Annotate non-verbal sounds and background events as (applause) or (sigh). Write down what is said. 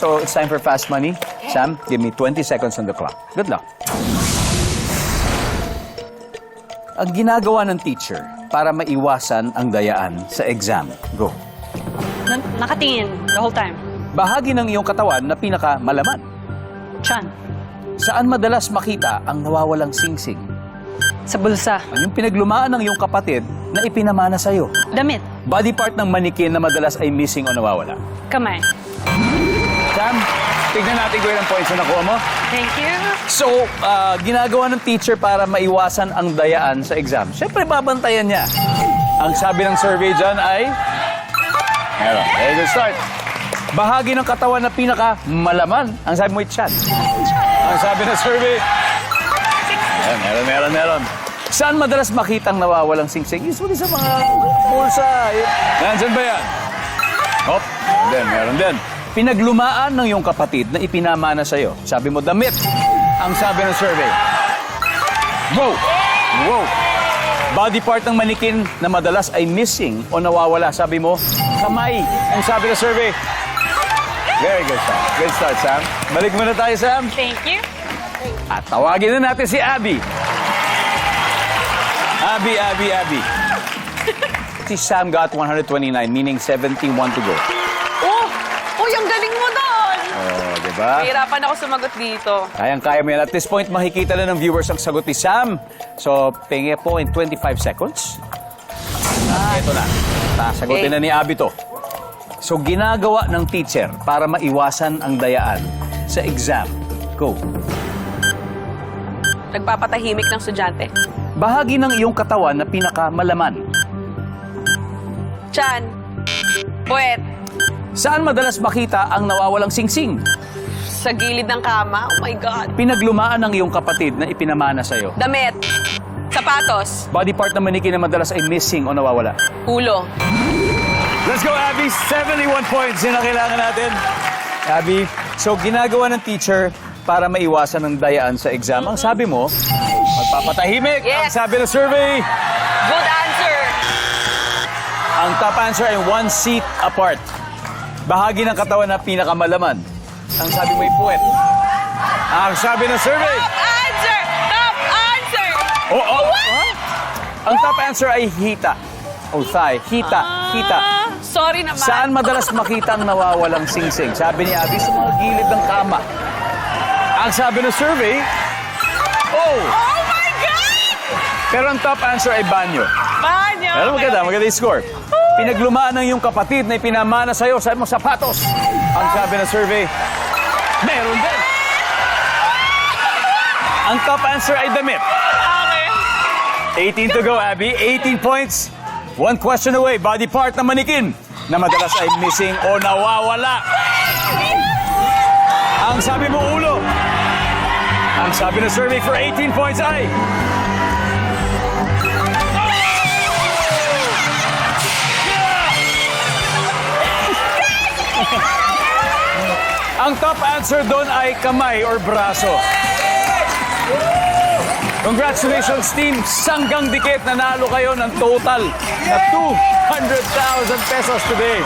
So it's time for fast money. Sam, give me 20 seconds on the clock. Good luck. Ang ginagawa ng teacher para maiwasan ang dayaan sa exam. Go. Na- nakatingin the whole time. Bahagi ng iyong katawan na pinaka malaman. Chan. Saan madalas makita ang nawawalang singsing? Sa bulsa. Ang yung pinaglumaan ng iyong kapatid na ipinamana sa'yo. Damit. Body part ng manikin na madalas ay missing o nawawala. Kamay. Sam, tignan natin kung ilang points na nakuha mo. Thank you. So, ah, ginagawa ng teacher para maiwasan ang dayaan sa exam. Siyempre, babantayan niya. Ang sabi ng survey dyan ay... Meron. Very good start. Bahagi ng katawan na pinaka malaman. Ang sabi mo, chat. Ang sabi ng survey... Meron, meron, meron, meron. Saan madalas makita ang nawawalang singsing? Usually sa mga bulsa. Nandyan ba yan? Hop, meron din, meron din. Pinaglumaan ng iyong kapatid na ipinamana sa'yo. Sabi mo, damit. Ang sabi ng survey. Wow! Wow! Body part ng manikin na madalas ay missing o nawawala. Sabi mo, kamay. Ang sabi ng survey. Very good start. Good start, Sam. Balik muna tayo, Sam. Thank you. At tawagin na natin si Abby. Abby, Abby, Abby. (laughs) si Sam got 129, meaning 71 to go. Oh, di ba? Mahirapan ako sumagot dito. Kayang-kaya mo yan. At this point, makikita na ng viewers ang sagot ni Sam. So, pingi po in 25 seconds. At ito na. Sasagutin Okay. na ni Abby to. So, ginagawa ng teacher para maiwasan ang dayaan sa exam. Go. Nagpapatahimik ng estudyante. Bahagi ng iyong katawan na pinakamalaman. Chan. Puwet. Saan madalas makita ang nawawalang singsing? Sa gilid ng kama. Oh my God. Pinaglumaan ng iyong kapatid na ipinamana sa'yo. Damit. Sapatos. Body part ng manikin na madalas ay missing o nawawala. Ulo. Let's go, Abby. 71 points yun ang kailangan natin. Abby, so ginagawa ng teacher para maiwasan ang dayaan sa exam. Ang sabi mo, magpapatahimik. Ang Yes. sabi ng survey, Good answer. ang top answer ay one seat apart. Bahagi ng katawan na pinakamalaman. Ang sabi mo ay puwet. Ang sabi ng survey, Top answer! Top answer! oh, oh, huh? Ang top answer ay hita. O thigh. Hita. Hita. Ah, sorry naman. Saan madalas makita ang nawawalang singsing? Sabi ni Abby, sa mga gilid ng kama. Ang sabi ng survey, oh! Oh my God! Pero ang top answer ay banyo. Banyo! Pero maganda, maganda yung score. Pinaglumaan ng iyong kapatid na ipinamana sa'yo, sabi mo, sapatos. Ang sabi ng survey, meron din. Ang top answer ay damit. Okay. 18 to go, Abby. 18 points. One question away. Body part ng manikin na madalas ay missing o nawawala. Ang sabi mo, ulo. Ang sabi ng survey for 18 points ay... Ang top answer doon ay kamay or braso. Congratulations team, sanggang dikit nanalo kayo ng total na 200,000 pesos today.